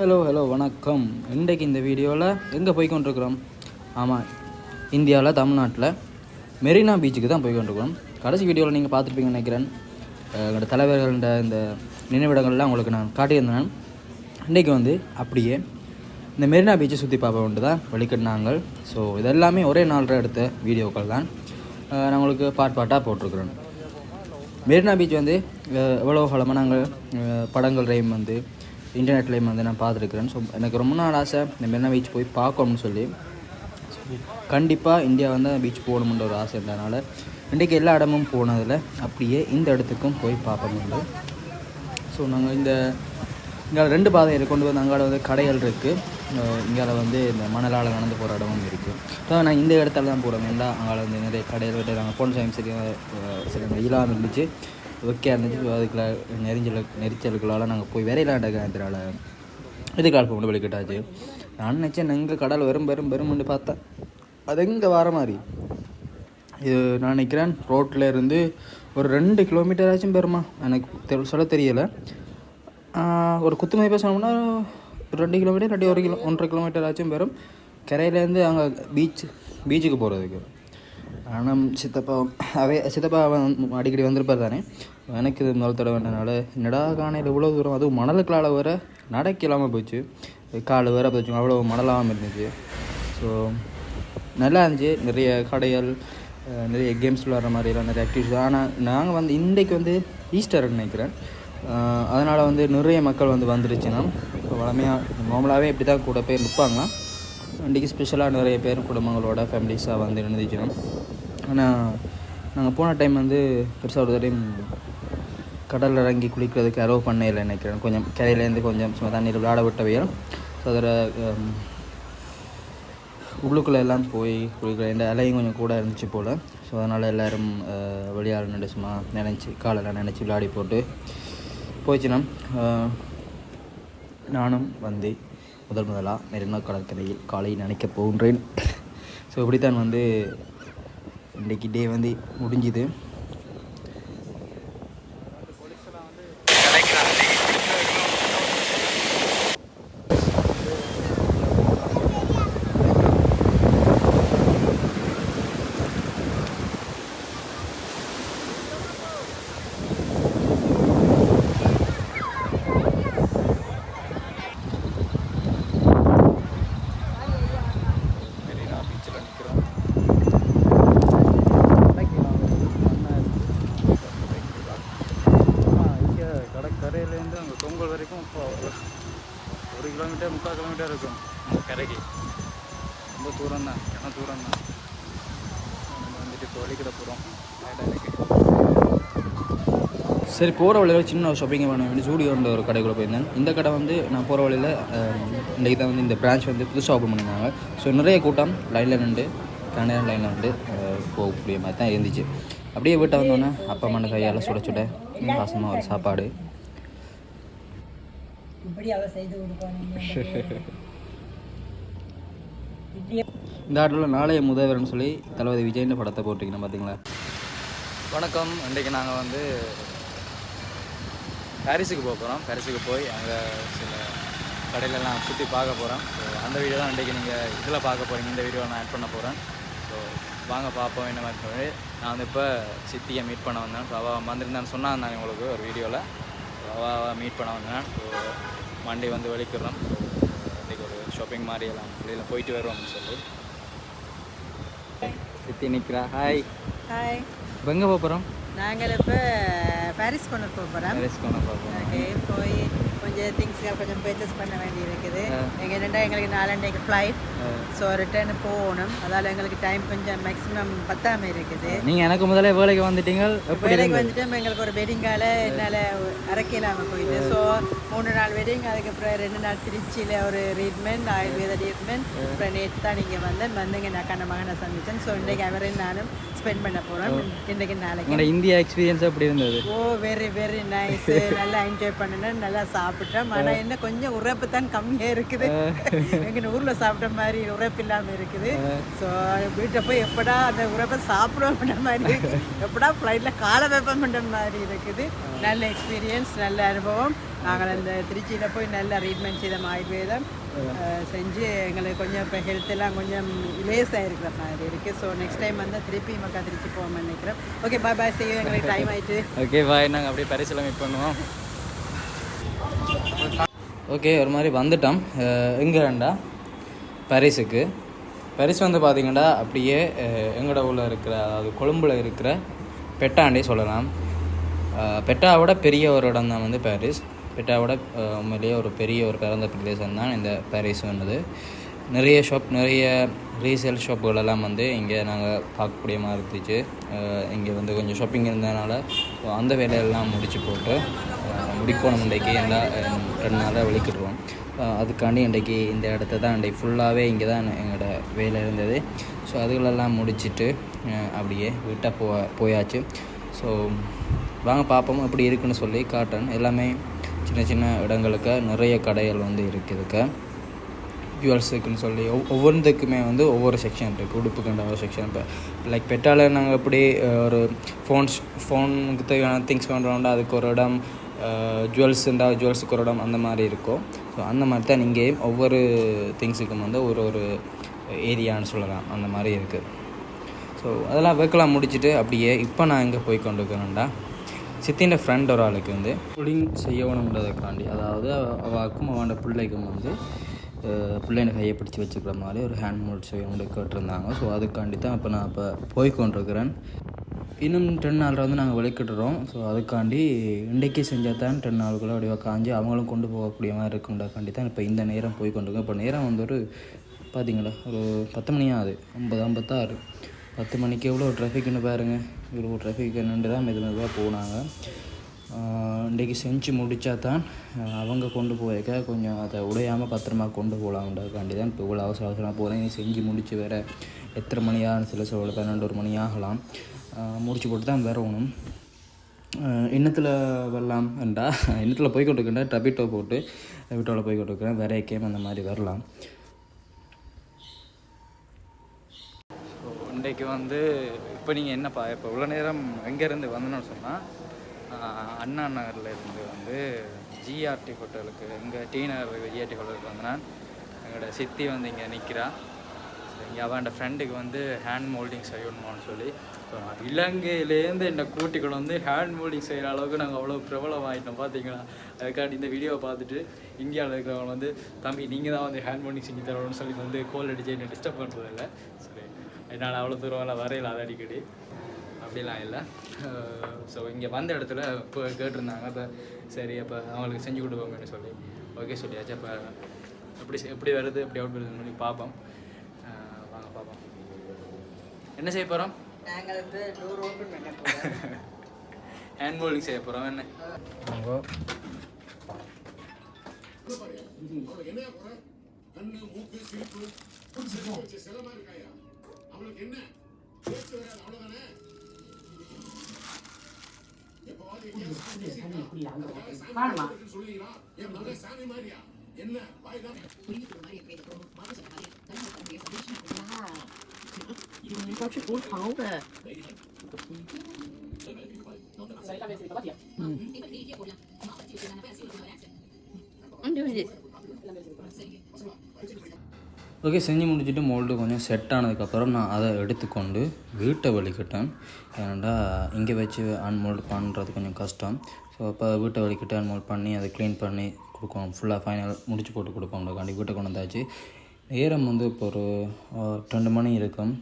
Hello hello வணக்கம். இன்றைக்கு இந்த வீடியோவில் எங்கே போய் கொண்டிருக்கிறோம்? ஆமாம் இந்தியாவில் தமிழ்நாட்டில். மெரினா பீச்சுக்கு தான் போய் கொண்டிருக்கிறோம். கடைசி வீடியோவில் நீங்கள் பார்த்துருப்பீங்கன்னு நினைக்கிறேன். எங்களோட தலைவர்கள்ட இந்த நினைவிடங்கள்லாம் உங்களுக்கு நான் காட்டியிருந்தேன். இன்றைக்கு வந்து அப்படியே இந்த மெரினா பீச்சை சுற்றி பார்ப்போம்ட்டு தான் வெளிக்கட்டினாங்க ஸோ இதெல்லாமே ஒரே நாளில் எடுத்த வீடியோக்கள் தான். நான் உங்களுக்கு பாட் பாட்டாக போட்டிருக்கிறேன். மெரினா பீச் வந்து எவ்வளோ காலமாக நாங்கள் படங்கள் படங்கள்லையும் வந்து இன்டர்நெட்லேயும் வந்து நான் பார்த்துருக்குறேன். ஸோ எனக்கு ரொம்ப நாள் ஆசை இந்த மெரினா பீச் போய் பார்க்கணும்னு சொல்லி. கண்டிப்பாக இந்தியா வந்து பீச் போகணுன்ற ஒரு ஆசை இருந்ததுனால இன்றைக்கு எல்லா இடமும் போனதில் அப்படியே இந்த இடத்துக்கும் போய் பார்ப்போம் ஸோ நாங்கள் இந்த இங்கே ரெண்டு பாதையில் கொண்டு வந்து அங்கால வந்து கடைகள் இருக்குது இங்கால வந்து இந்த மணலால் நடந்து போகிற இடமும் இருக்குது ஸோ நான் இந்த இடத்துல தான் போகிறோம் ஏன்னா அங்கால வந்து நிறைய கடைகள் விட்டு நாங்கள் போன டைம் சரி சில இல்லாமல் இருந்துச்சு. ஓகே இருந்துச்சு அதுக்குள்ள நெரிஞ்சல் நெரிச்சலுக்களால் நாங்கள் போய் விரையிலாண்ட காலத்தினால இது கால் போட்டு வெளிக்கிட்டாச்சு நான் நினச்சேன் எங்கே கடல் வரும் வரும் வரும்னு பார்த்தேன் அது எங்கே வர மாதிரி? இது நான் நினைக்கிறேன் ரோட்டில் இருந்து ஒரு ரெண்டு கிலோமீட்டர் ஆச்சும் பெருமா எனக்கு தெ- சொல்ல தெரியலை. ஒரு குத்து மதிப்பாக சொன்னோம்னா ஒரு ரெண்டு கிலோமீட்டர் இல்லாட்டி ஒரு கிலோ ஒன்றரை கிலோமீட்டர் ஆச்சும் பெறும் கரையிலேருந்து அங்கே பீச் பீச்சுக்கு போகிறதுக்கு ஆனால் சித்தப்பா அவே சித்தப்பா அவன் அடிக்கடி வந்திருப்பார் தானே? எனக்கு இது முதல் தடவை வேண்டனால நெடா காணையில் இவ்வளோ தூரம் அதுவும் மணலுக்களால் வர நடக்க இல்லாமல் போச்சு. கால் வேற போச்சு அவ்வளோ மணலாகாமல் இருந்துச்சு. ஸோ நல்லா இருந்துச்சு. நிறைய கடைகள் நிறைய கேம்ஸ் விளாட்ற மாதிரிலாம் நிறைய ஆக்டிவிட்டிஸ் ஆனால் நாங்கள் வந்து இன்றைக்கு வந்து ஈஸ்டர் நினைக்கிறேன். அதனால் வந்து நிறைய மக்கள் வந்து வந்துருச்சுன்னா இப்போ வளமையாக நார்மலாகவே இப்படி தான் கூட பேர் நிற்பாங்க இன்றைக்கி ஸ்பெஷலாக நிறைய பேர் குடும்பங்களோட ஃபேமிலிஸாக வந்து இருந்துச்சுன்னா ஆனால் நாங்கள் போன டைம் வந்து பெருசாக ஒரு டைம் கடலில் இறங்கி குளிக்கிறதுக்கு அரோவ் பண்ண இல்லை நினைக்கிறேன். கொஞ்சம் கரையிலேருந்து கொஞ்சம் சும்மா தண்ணீர் விளையாட விட்டவையும் ஸோ அதில் உள்ளுக்குள்ளே எல்லாம் போய் குளிக்கிற இந்த அலையும் கொஞ்சம் கூட இருந்துச்சு போல். ஸோ அதனால் எல்லோரும் வெளியால் நின்று சும்மா நினச்சி காலெல்லாம் நினச்சி விளையாடி போட்டு போயிடுச்சுனா நானும் வந்து முதல் முதலாக மெரினா கடற்கரையில் காலை நினைக்க போகின்றேன். ஸோ இப்படித்தான் வந்து இன்றைக்கு டே வந்து முடிஞ்சுது மெரினா பீச்சில் நிற்கிறோம் இங்கே கடற்கரையிலேருந்து அங்கே தொங்கல் வரைக்கும் இப்போ ஒரு கிலோமீட்டர் முக்கால் கிலோமீட்டர் இருக்கும் அந்த கரைக்கு ரொம்ப தூரம் தான் ஏன்னா தூரம் தான் நம்ம வந்துட்டு இப்போ வழிக்கிட போகிறோம் சரி போகிற வழியில் சின்ன ஒரு ஷாப்பிங் பண்ண வேண்டிய ஜூடியோன்ற ஒரு கடைக்குள்ளே போயிருந்தேன். இந்த கடை வந்து நான் போகிற வழியில் இன்றைக்கி தான் வந்து இந்த பிரான்ச் வந்து புதுசாக ஓப்பன் பண்ணியிருந்தாங்க. ஸோ நிறைய கூட்டம் லைனில் நின்று கண்டிப்பாக லைனில் அஹ், போகக்கூடிய மாதிரி தான் இருந்துச்சு. அப்படியே வீட்டை வந்தோன்னே அப்பா அம்மா கையால் சுட சுட பாசமாக ஒரு சாப்பாடு. இந்த ஆட்டில் நாளைய முதல்வர்னு சொல்லி தளபதி விஜய்னு படத்தை போட்டிருக்கணும் பார்த்தீங்களா வணக்கம். இன்றைக்கு நாங்கள் வந்து பாரிஸுக்கு போக போகிறோம் பாரிஸுக்கு போய் அங்கே சில கடையிலலாம் சுற்றி பார்க்க போகிறோம் ஸோ அந்த வீடியோ தான் இன்றைக்கி நீங்கள் இதில் பார்க்க போகிறீங்க இந்த வீடியோவில் நான் ஆட் பண்ண போகிறேன் ஸோ வாங்க பார்ப்போம் என்ன மாதிரி சொல்லி நான் வந்து இப்போ சித்தியை மீட் பண்ண வந்தேன். ஸோ அவள் வந்திருந்தான்னு சொன்னாங்க நான் உங்களுக்கு ஒரு வீடியோவில் அவள் மீட் பண்ண வந்தேன். ஸோ மண்டே வந்து வெளிக்கிறோம் இன்றைக்கி ஒரு ஷாப்பிங் மாதிரி எல்லாம் வெளியில் போயிட்டு வருவோம்னு சொல்லி. சித்தி நிற்கிறா ஹாய் ஹாய் இப்போ எங்கே போகிறோம்? நாங்கள் இப்போ பாரிஸ் கொண்டு போக போகிறோம். பாரிஸ் கொண்டு போகிறோம். போய் கொஞ்சம் திங்ஸ்கள் கொஞ்சம் பர்ச்சேஸ் பண்ண வேண்டி இருக்குது. எங்கள் என்னென்னா எங்களுக்கு நாலண்டைக்கு ஃப்ளைட் ஸோ ரிட்டர்ன் போகணும். அதால் எங்களுக்கு டைம் கொஞ்சம் மேக்ஸிமம் பத்தாம இருக்குது. நீங்கள் எனக்கு முதல்ல வேலைக்கு வந்துட்டீங்க. வேலைக்கு? வந்துட்டு எங்களுக்கு ஒரு வெட்டிங்கால என்னால் அரைக்கலாமல் போயிட்டு. ஸோ மூணு நாள் வெட்டிங் அதுக்கப்புறம் ரெண்டு நாள் திருச்சியில் ஒரு ட்ரீட்மெண்ட் ஆயுர்வேத ட்ரீட்மெண்ட் அப்புறம் நேற்று தான் நீங்கள் வந்தேன். வந்துங்க நான் கண்ண மகனை சந்தித்தேன் ஸோ இன்றைக்கு அவரையும் நானும் ஸ்பெண்ட் பண்ண போகிறோம் இன்றைக்கு நாளைக்கு. இந்தியா எக்ஸ்பீரியன்ஸ் எப்படி இருந்தது? ஓ வெரி வெரி நைஸ் நல்லா என்ஜாய் பண்ணினேன். நல்லா சாப்பிட்டேன். சாப்பிட்டோம். ஆனா என்ன கொஞ்சம் உரைப்பு தான் கம்மியா இருக்குது. எங்க ஊர்ல சாப்பிட்ட மாதிரி உரைப்பு இல்லாம இருக்குது. ஸோ வீட்டை போய் எப்படா அந்த உரைப்பை சாப்பிடுவோம்ன்ற மாதிரி இருக்கு. எப்படா ஃப்ளைட்ல கால வைப்போம்ன்ற மாதிரி இருக்குது. நல்ல எக்ஸ்பீரியன்ஸ் நல்ல அனுபவம். நாங்கள் அந்த திருச்சியில் போய் நல்ல ட்ரீட்மெண்ட் செய்த ஆயுர்வேதம் செஞ்சு எங்களுக்கு கொஞ்சம் இப்போ ஹெல்த் எல்லாம் கொஞ்சம் லேஸாக இருக்கிற மாதிரி இருக்குது ஸோ நெக்ஸ்ட் டைம் வந்து திருப்பி மக்கா திருச்சி போவோம்னு நினைக்கிறோம். ஓகே பாய் பாய் செய்யும் எங்களுக்கு டைம் ஆயிட்டு. ஓகே பாய் நாங்கள் அப்படியே பரிசில் மீட் பண்ணுவோம். ஓகே ஒரு மாதிரி வந்துட்டோம். எங்கேண்டா பாரிஸுக்கு. பாரிஸ் வந்து பார்த்திங்கன்னா அப்படியே எங்கட ஊரில் இருக்கிற அதாவது கொழும்புல இருக்கிற பெட்டாண்டே சொல்லலாம். பெட்டாவோட பெரிய ஒரு இடம் தான் வந்து பாரிஸ். பெட்டாவோட உண்மையிலேயே ஒரு பெரிய ஒரு பிறந்த பிரதேசம் தான் இந்த பாரிஸ் வந்தது நிறைய ஷாப் நிறைய ரீசேல் ஷாப்புகளெல்லாம் வந்து இங்கே நாங்கள் பார்க்கக்கூடிய மாதிரி இருந்துச்சு. இங்கே வந்து கொஞ்சம் ஷாப்பிங் இருந்ததுனால அந்த வேலையெல்லாம் முடிச்சு போட்டு முடிக்கணும் இன்றைக்கி. எல்லா ரெண்டு நாளாக வெளிக்கிட்டுருவோம் அதுக்காண்டி இன்றைக்கி இந்த இடத்த தான் இன்றைக்கு ஃபுல்லாகவே இங்கே தான் எங்களோட வேலை இருந்தது. ஸோ அதுகளெல்லாம் முடிச்சுட்டு அப்படியே விட்டால் போ போயாச்சு. ஸோ வாங்க பார்ப்போம் எப்படி இருக்குன்னு சொல்லி காட்டன் எல்லாமே சின்ன சின்ன இடங்களுக்கு நிறைய கடைகள் வந்து இருக்குதுக்கு ஜுவல்ஸுக்குன்னு சொல்லி ஒவ் ஒவ்வொன்றுக்குமே வந்து ஒவ்வொரு செக்ஷன் இருக்குது உடுப்புக்குன்ற ஒரு செக்ஷன் இப்போ லைக் பெட்டால் நாங்கள் எப்படி ஒரு ஃபோன்ஸ் ஃபோனுக்கு தேவையான திங்ஸ் பண்ணுறோம்னா அதுக்கு ஒரு இடம் ஜுவல்ஸ் இருந்தால் ஜுவல்ஸுக்கு ஒரு இடம் அந்த மாதிரி இருக்கும் ஸோ அந்த மாதிரி தான் இங்கேயும் ஒவ்வொரு திங்ஸுக்கும் வந்து ஒரு ஒரு ஏரியான்னு சொல்லலாம் அந்த மாதிரி இருக்குது ஸோ அதெல்லாம் ஒர்க்கெல்லாம் முடிச்சுட்டு அப்படியே இப்போ நான் எங்கே போய் கொண்டு இருக்கிறேன்டா சித்தின்ற ஃப்ரெண்ட் ஒரு ஆளுக்கு வந்து புடிங் செய்யணுன்றதுக்காண்டி அதாவது அவ- அவாக்கும் அவனோட பிள்ளைக்கும் வந்து பிள்ளைங்க கையை பிடிச்சி வச்சுக்கிற மாதிரி ஒரு ஹேண்ட் மோல்ட் செய்யணும்னு கேட்டிருந்தாங்க. ஸோ அதுக்காண்டி தான் இப்போ நான் இப்போ போய் கொண்டிருக்கிறேன் இன்னும் டென் நாளில் வந்து நாங்கள் வெளிக்கிட்டுறோம் ஸோ அதுக்காண்டி இன்றைக்கி செஞ்சால் தான் டென் நாளுக்குள்ளே அப்படியே காஞ்சி அவங்களும் கொண்டு போகக்கூடிய மாதிரி இருக்கும்டாக்காண்டி தான் இப்போ இந்த நேரம் போய் கொண்டிருக்கோம் இப்போ நேரம் வந்து ஒரு பார்த்தீங்களா ஒரு பத்து மணி ஆகுது. ஐம்பது ஐம்பத்தாறு. பத்து மணிக்கு எவ்வளோ ட்ராஃபிக்னு பாருங்கள் இவ்வளோ ட்ராஃபிக் என்னென்று தான் மெது மெதுவாக போனாங்க. இன்றைக்கு செஞ்சு முடித்தா தான் அவங்க கொண்டு போயிருக்க. கொஞ்சம் அதை உடையாமல் பத்திரமா கொண்டு போகலாம்ன்றதுக்காண்டி தான் இப்போ இவ்வளோ அவசர அவசரமாக போகிறேன் நீ செஞ்சு முடித்து வேறு எத்தனை மணி ஆகும் சில சொல்ல பன்னெண்டு ஒரு மணி ஆகலாம் முடிச்சு போட்டு தான் வரணும். இன்னத்தில் வரலாம் என்றா இன்னத்தில் போய் கொண்டிருக்கேன் டபிட்டோ போட்டு டபிட்டோவில் போய் கொண்டிருக்கிறேன். வேற கேம் அந்த மாதிரி வரலாம். ஸோ இன்றைக்கு வந்து இப்போ நீங்கள் என்னப்பா இப்போ இவ்வளோ நேரம் எங்கேருந்து வந்தோன்னு சொன்னால் அண்ணா நகரில் இருந்து வந்து ஜிஆர்டி ஹோட்டலுக்கு இங்கே டி நகர் ஜிஆர்டி ஹோட்டலுக்கு வந்தேன் எங்களோட சித்தி வந்து இங்கே நிற்கிறா இங்கே அவன் ஃப்ரெண்டுக்கு வந்து ஹேண்ட் மோல்டிங் செய்யணுமான்னு சொல்லி ஸோ இலங்கையிலேருந்து என்னை கூட்டிக்கொண்டு வந்து ஹேண்ட் மோல்டிங் செய்கிற அளவுக்கு நாங்கள் அவ்வளோ பிரபலம் ஆகிட்டோம் பார்த்தீங்களா அதுக்காண்டி இந்த வீடியோவை பார்த்துட்டு இந்தியாவில் இருக்கிறவங்க வந்து தம்பி நீங்கள் தான் வந்து ஹேண்ட் மோல்டிங் செஞ்சு தரணும்னு சொல்லி வந்து கோல் அடிச்சு என்ன டிஸ்டர்ப் பண்ணுறதில்ல சரி என்னால் அவ்வளோ தூரம் வரையில அது அடிக்கடி. அப்படிலாம் இல்லை. ஸோ இங்கே வந்த இடத்துல இப்போ கேட்டிருந்தாங்க. அப்போ சரி அப்போ அவங்களுக்கு செஞ்சு கொடுப்போம்னு சொல்லி. ஓகே சொல்லியாச்சு. அப்போ எப்படி எப்படி வருது எப்படி அவுட் வருதுன்னு சொல்லி பார்ப்போம். வாங்க பார்ப்போம். என்ன செய்ய போகிறோம் நாங்கள் வந்து டோர் ஓப்பன் பண்ண போகிறோம் ஹேண்ட் போலிங் செய்ய போகிறோம் என்ன? ஓகே செஞ்சு முடிச்சுட்டு மோல்டு கொஞ்சம் செட் ஆனதுக்கப்புறம் நான் அதை எடுத்துக்கொண்டு வீட்டை வலிக்கிட்டேன் ஏன்னாண்டா இங்கே வச்சு அன்மோல்டு பண்ணுறது கொஞ்சம் கஷ்டம். ஸோ அப்போ வீட்டை வலிக்கிட்டு அன்மோல்ட் பண்ணி அதை க்ளீன் பண்ணி கொடுக்கணும். ஃபுல்லாக ஃபைனல் முடிச்சு போட்டு கொடுப்போம்க்காண்டி வீட்டை கொண்டு வந்தாச்சு. நேரம் வந்து இப்போ ஒரு ரெண்டு மணி இருக்கும்.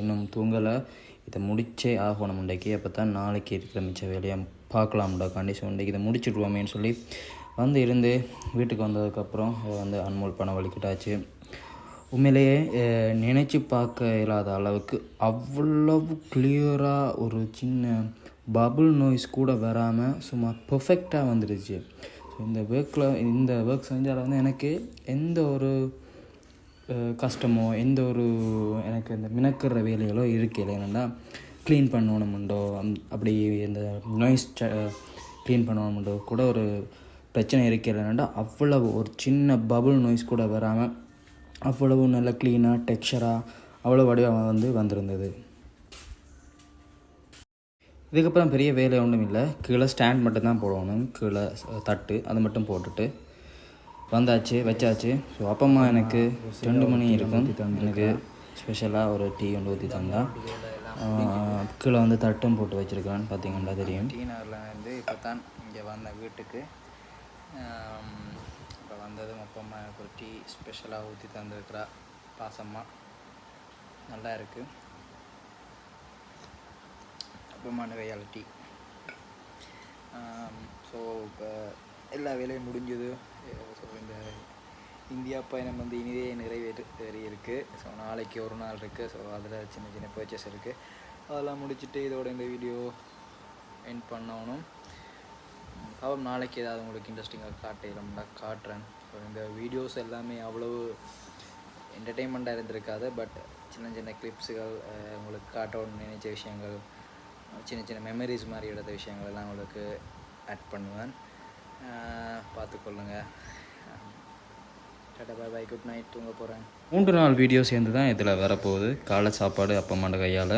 இன்னும் தூங்கலை. இதை முடிச்சே ஆகணும் இன்றைக்கு. அப்போ தான் நாளைக்கு இருக்கிற மிச்ச வேலையை பார்க்கலாம்டா ஸோ இன்றைக்கி இதை முடிச்சுடுவோமேன்னு சொல்லி வந்து இருந்து வீட்டுக்கு வந்ததுக்கப்புறம் வந்து அன்மோல் பணம் வலிக்கிட்டாச்சு. உண்மையிலேயே நினச்சி பார்க்க இயலாத அளவுக்கு அவ்வளவு கிளியராக ஒரு சின்ன பபுள் நோய்ஸ் கூட வராமல் சும்மா பர்ஃபெக்டாக வந்துடுச்சு. ஸோ இந்த ஒர்க்கில் இந்த ஒர்க் செஞ்சால் வந்து எனக்கு எந்த ஒரு கஷ்டமோ எந்த ஒரு எனக்கு இந்த மினக்கிற வேலைகளோ இருக்கையில் என்னென்னா க்ளீன் பண்ணணுமுண்டோ அப்படி இந்த நோய்ஸ் க்ளீன் பண்ணணுமுண்டோ கூட ஒரு பிரச்சனை இருக்கிறதுனால அவ்வளவு ஒரு சின்ன பபுள் நோய்ஸ் கூட வராமல் அவ்வளவு நல்ல க்ளீனாக டெக்ஸ்சராக அவ்வளோ வடிவம் வந்து வந்திருந்தது. இதுக்கப்புறம் பெரிய வேலை ஒன்றும் இல்லை. கீழே ஸ்டாண்ட் மட்டும் தான் போடணும். கீழே தட்டு அது மட்டும் போட்டுட்டு வந்தாச்சு வச்சாச்சு. ஸோ அப்பம்மா எனக்கு ரெண்டு மணி இருக்கும். எனக்கு ஸ்பெஷலாக ஒரு டீ ஒன்று ஊற்றி தந்தா. கீழே வந்து தட்டும் போட்டு வச்சுருக்கான்னு பார்த்தீங்கன்னா தெரியும். டீ நகரில் வந்து இப்போ தான் இங்கே வந்த வீட்டுக்கு. வந்ததும் வந்ததும் அப்பம்மா எனக்கு ஒரு டீ ஸ்பெஷலாக ஊற்றி தந்துருக்குறா. பாசம்மா. நல்லா இருக்குது அப்பம்மான கையால் டீ. ஸோ இப்போ எல்லா வேலையும் முடிஞ்சது. ஸோ இந்த இந்தியா பயணம் வந்து இனிதே நிறைவேறி இருக்குது ஸோ நாளைக்கு ஒரு நாள் இருக்குது ஸோ அதில் சின்ன சின்ன பர்ச்சேஸ் இருக்குது அதெல்லாம் முடிச்சுட்டு இதோட இந்த வீடியோ என் பண்ணணும். பாவம் நாளைக்கு ஏதாவது உங்களுக்கு இன்ட்ரெஸ்டிங்காக காட்டிடும்னா காட்டுறேன். ஸோ இந்த வீடியோஸ் எல்லாமே அவ்வளவு என்டர்டெயின்மெண்ட்டாக இருந்திருக்காது. பட் சின்ன சின்ன கிளிப்ஸுகள் உங்களுக்கு காட்டணும்னு நினைச்ச விஷயங்கள் சின்ன சின்ன மெமரிஸ் மாதிரி எடுத்த விஷயங்கள் எல்லாம் உங்களுக்கு ஆட் பண்ணுவேன். பார்த்துக்கொள்ளுங்க டாடா பாய் குட் நைட் தூங்க போகிறேன் மூன்று நாள் வீடியோ சேர்ந்து தான் இதில் வரப்போகுது. காலை சாப்பாடு அப்பம்மாண்ட கையால்.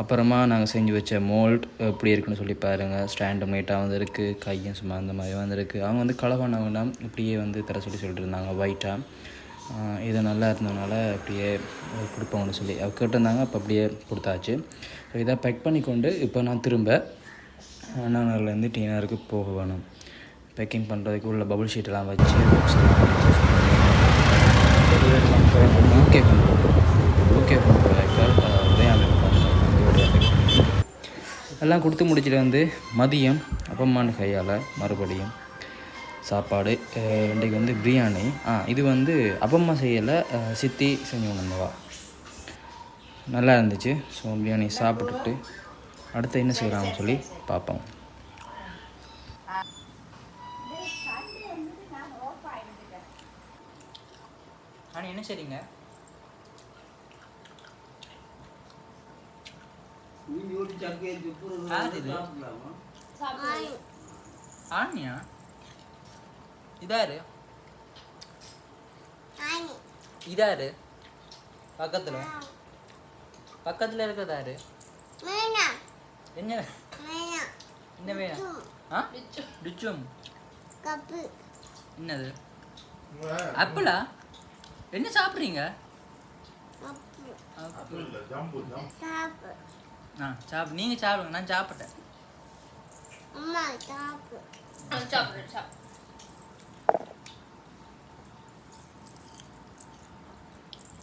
அப்புறமா நாங்கள் செஞ்சு வச்ச மோல்ட் எப்படி இருக்குன்னு சொல்லி பாருங்கள் ஸ்டாண்டு மைட்டாக வந்திருக்கு கையும் சும்மா அந்த மாதிரி வந்திருக்கு. அவங்க வந்து கலவான வேண்டாம் இப்படியே வந்து தர சொல்லி சொல்லிட்டு இருந்தாங்க ஒயிட்டாக இது நல்லா இருந்ததுனால அப்படியே கொடுப்போம்னு சொல்லி. அவ கேட்டிருந்தாங்க அப்போ அப்படியே கொடுத்தாச்சு. ஸோ இதை பேக் பண்ணி கொண்டு இப்போ நான் திரும்ப அண்ணாநகர்லேருந்து டீனருக்கு போக வேணும். பேக்கிங் பண்ணுறதுக்கு உள்ள பபுள் ஷீட்டெல்லாம் வச்சு ஓகே ஓகே எல்லாம் கொடுத்து முடிச்சுட்டு வந்து மதியம் அப்பம்மான் கையால் மறுபடியும் சாப்பாடு இன்றைக்கு வந்து பிரியாணி. ஆ இது வந்து அப்பம்மா செய்யலை சித்தி செஞ்சு வந்தவா நல்லா இருந்துச்சு. ஸோ பிரியாணி சாப்பிட்டுட்டு அடுத்து என்ன செய்கிறாங்கன்னு சொல்லி பார்ப்போம் ஆனால் என்ன சரிங்க ஆனியா இதாரு? இதாரு? பக்கத்தில். பக்கத்தில் இருக்கிறதாரு என்ன? என்ன வேணும் ஆ? டிச்சும் என்னது? ஆப்பிளா என்ன சாப்பிட்றீங்க? ஆ சாப்பிடு நீங்கள் சாப்பிடுங்க நான் சாப்பிட்டேன்.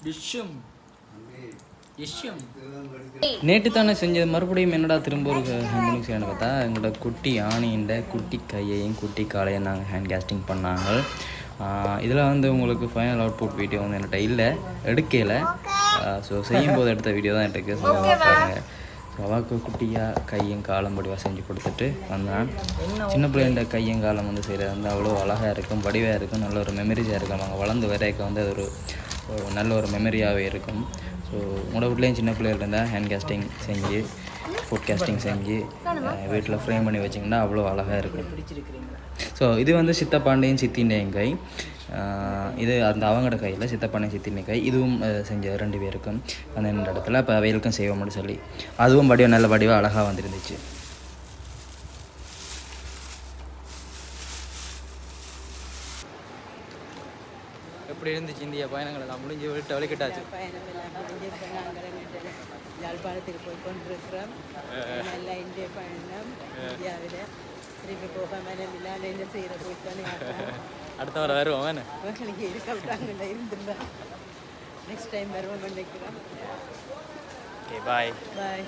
டிஷ்ஷும். டிஷ்ஷும். நேற்று தானே செஞ்சது. மறுபடியும் என்னடா திரும்ப ஒரு ஹேண்ட் செய்யணும் பார்த்தா எங்களோட குட்டி ஆணியின் குட்டி கையையும் குட்டி காலையும் நாங்கள் ஹேண்ட் கேஸ்டிங் பண்ணாங்க. இதில் வந்து உங்களுக்கு ஃபைனல் அவுட்புட் வீடியோ வந்து என்கிட்ட இல்லை எடுக்கல. ஸோ செய்யும்போது எடுத்த வீடியோ தான் இருக்குது ஸோ பாருங்கள் சவாக்கு குட்டியாக கையும் காலம் வடிவாக செஞ்சு கொடுத்துட்டு வந்தான். சின்ன பிள்ளைண்ட கையும் காலம் வந்து செய்கிறது வந்து அவ்வளோ அழகாக இருக்கும் வடிவாக இருக்கும் நல்ல ஒரு மெமரிஸாக இருக்கும். அவங்க வளர்ந்து வரைக்க வந்து அது ஒரு ஒரு நல்ல ஒரு மெமரியாகவே இருக்கும். ஸோ உங்களோட வீட்லேயும் சின்ன பிள்ளைகள் இருந்தால் ஹேண்ட் கேஸ்டிங் செஞ்சு ஃபுட் கேஸ்டிங் செஞ்சு வீட்டில் ஃப்ரேம் பண்ணி வச்சிங்கன்னா அவ்வளோ அழகாக இருக்கும். ஸோ இது வந்து சித்தப்பாண்டியும் சித்திண்டையும் கை. இது அந்த அவங்களோட கையில் சித்தப்பாண்டியும் சித்திண்டையும் கை. இதுவும் செஞ்ச ரெண்டு பேருக்கும் அந்த ரெண்டு இடத்துல இப்போ அவைகளுக்கும் செய்வோம்னு சொல்லி. அதுவும் வடிவம் நல்ல வடிவாக அழகாக வந்துருந்துச்சு. எப்படி இருந்துச்சு இந்திய பயணங்கள் எல்லாம்? முடிஞ்சு விட்டு வழிகிட்டாச்சு பயணம் எல்லாம் முடிஞ்சு இப்போ நாங்கள் ரெண்டு யாழ்ப்பாணத்துக்கு போய் கொண்டிருக்கிறோம் நல்ல இந்திய பயணம் இந்தியாவில் திருப்பி போக மனம் இல்லாத என்ன செய்கிற போயிட்டு தானே அடுத்த வாரம் வருவோம் நீங்கள் இருக்க விட்டாங்கல்ல இருந்துருந்தா நெக்ஸ்ட் டைம் வருவோம் நினைக்கிறோம் ஓகே பாய் பாய்